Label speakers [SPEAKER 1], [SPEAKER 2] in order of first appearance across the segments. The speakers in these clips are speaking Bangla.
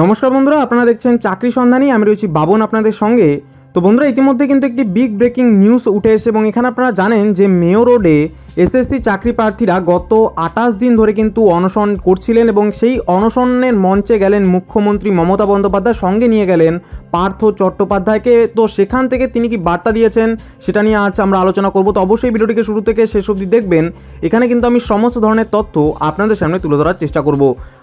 [SPEAKER 1] নমস্কার বন্ধুরা, আপনারা দেখছেন চাকরি সন্ধানী, আমি রয়েছি বাবন আপনাদের সঙ্গে। তো বন্ধুরা, ইতিমধ্যে কিন্তু একটি বিগ ব্রেকিং নিউজ উঠে এসে এবং এখানে আপনারা জানেন যে মেয়ো রোডে এসএসসি চাকরি প্রার্থীরা গত আঠাশ দিন ধরে কিন্তু অনশন করছিলেন এবং সেই অনশনের মঞ্চে গেলেন মুখ্যমন্ত্রী মমতা বন্দ্যোপাধ্যায়, সঙ্গে নিয়ে গেলেন পার্থ চট্টোপাধ্যায়কে। তো সেখান থেকে তিনি কি বার্তা দিয়েছেন সেটা নিয়ে আজ আমরা আলোচনা করব। তো অবশ্যই ভিডিওটিকে শুরু থেকে শেষ অবধি দেখবেন। এখানে কিন্তু আমি সমস্ত ধরনের তথ্য আপনাদের সামনে তুলে ধরার চেষ্টা করব।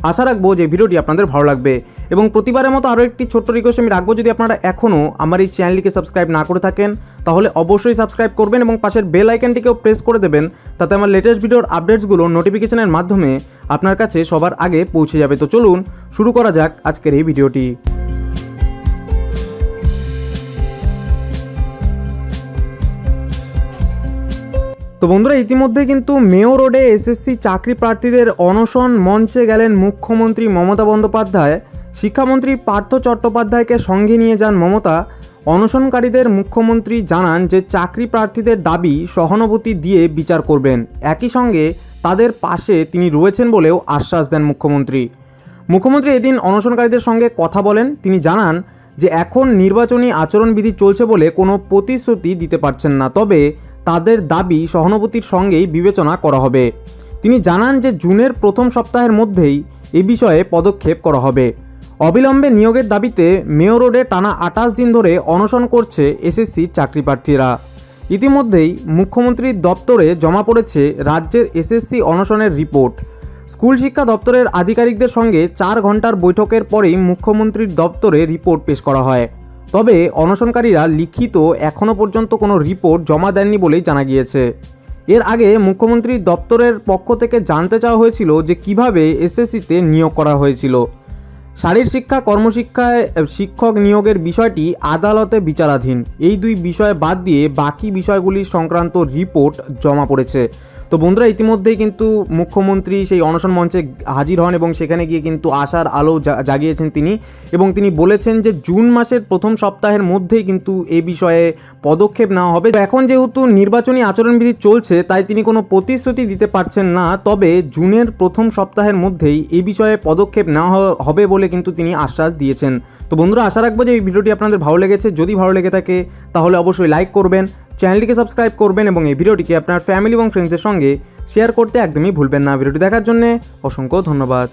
[SPEAKER 1] আশা রাখব যে ভিডিওটি আপনাদের ভালো লাগবে। এবং প্রতিবারের মতো আরও একটি ছোট্ট রিকোয়েস্ট আমি রাখব। যদি আপনারা এখনও আমার এই চ্যানেলটিকে সাবস্ক্রাইব না করে থাকেন তাহলে অবশ্যই সাবস্ক্রাইব করবেন এবং পাশের বেল আইকনটিকেও প্রেস করে দেবেন, তাতে আমার লেটেস্ট ভিডিওর আপডেটসগুলো নোটিফিকেশনের মাধ্যমে আপনার কাছে সবার আগে পৌঁছে যাবে। তো চলুন, শুরু করা যাক আজকের এই ভিডিওটি তো বন্ধুরা, ইতিমধ্যে কিন্তু মেয়র রোডে এসএসসি চাকরি প্রার্থীদের অনশন মঞ্চে গেলেন মুখ্যমন্ত্রী মমতা বন্দ্যোপাধ্যায়। শিক্ষামন্ত্রী পার্থ চট্টোপাধ্যায়কে সঙ্গে নিয়ে যান মমতা। অনশনকারীদের মুখ্যমন্ত্রী জানান যে চাকরি প্রার্থীদের দাবি সহানুভূতি দিয়ে বিচার করবেন। একই সঙ্গে তাদের পাশে তিনি রয়েছেন বলেও আশ্বাস দেন মুখ্যমন্ত্রী। মুখ্যমন্ত্রী এদিন অনশনকারীদের সঙ্গে কথা বলেন। তিনি জানান যে এখন নির্বাচনী আচরণবিধি চলছে বলে কোনো প্রতিশ্রুতি দিতে পারছেন না। তবে তাদের দাবি সহানুভূতির সঙ্গেই বিবেচনা করা হবে। তিনি জানান যে জুনের প্রথম সপ্তাহের মধ্যেই এ বিষয়ে পদক্ষেপ করা হবে। অবিলম্বে নিয়োগের দাবিতে মেয়র রোডে টানা আটাশ দিন ধরে অনশন করছে এসএসসি চাকরি প্রার্থীরা। ইতিমধ্যেই মুখ্যমন্ত্রীর দপ্তরে জমা পড়েছে রাজ্যের এসএসসি অনশনের রিপোর্ট। স্কুল শিক্ষা দপ্তরের আধিকারিকদের সঙ্গে চার ঘণ্টার বৈঠকের পরেই মুখ্যমন্ত্রীর দপ্তরে রিপোর্ট পেশ করা হয়। তবে অনশনকারীরা লিখিত এখনও পর্যন্ত কোনো রিপোর্ট জমা দেননি বলেই জানা গিয়েছে। এর আগে মুখ্যমন্ত্রীর দপ্তরের পক্ষ থেকে জানতে চাওয়া হয়েছিল যে কীভাবে এসএসসিতে নিয়োগ করা হয়েছিল। শারীর শিক্ষা, কর্মশিক্ষায় শিক্ষক নিয়োগের বিষয়টি আদালতে বিচারাধীন। এই দুই বিষয় বাদ দিয়ে বাকি বিষয়গুলি সংক্রান্ত রিপোর্ট জমা পড়েছে। তো বন্ধুরা, ইতিমধ্যেই কিন্তু মুখ্যমন্ত্রী সেই অনশন মঞ্চে হাজির হন এবং সেখানে গিয়ে কিন্তু আশার আলো জাগিয়েছেন তিনি এবং তিনি বলেছেন যে জুন মাসের প্রথম সপ্তাহের মধ্যেই কিন্তু এ বিষয়ে পদক্ষেপ নেওয়া হবে। এখন যেহেতু নির্বাচনী আচরণবিধি চলছে, তাই তিনি কোনো প্রতিশ্রুতি দিতে পারছেন না। তবে জুনের প্রথম সপ্তাহের মধ্যেই এ বিষয়ে পদক্ষেপ নেওয়া হবে বলে কিন্তু তিনি আশ্বাস দিয়েছেন। তো বন্ধুরা, আশা রাখব যে এই ভিডিওটি আপনাদের ভালো লেগেছে। যদি ভালো লেগে থাকে, তাহলে অবশ্যই লাইক করবেন চ্যানেলটিকে সাবস্ক্রাইব করবেন এবং এই ভিডিওটিকে আপনার ফ্যামিলি এবং ফ্রেন্ডসের সঙ্গে শেয়ার করতে একদমই ভুলবেন না। ভিডিওটি দেখার জন্য অসংখ্য ধন্যবাদ।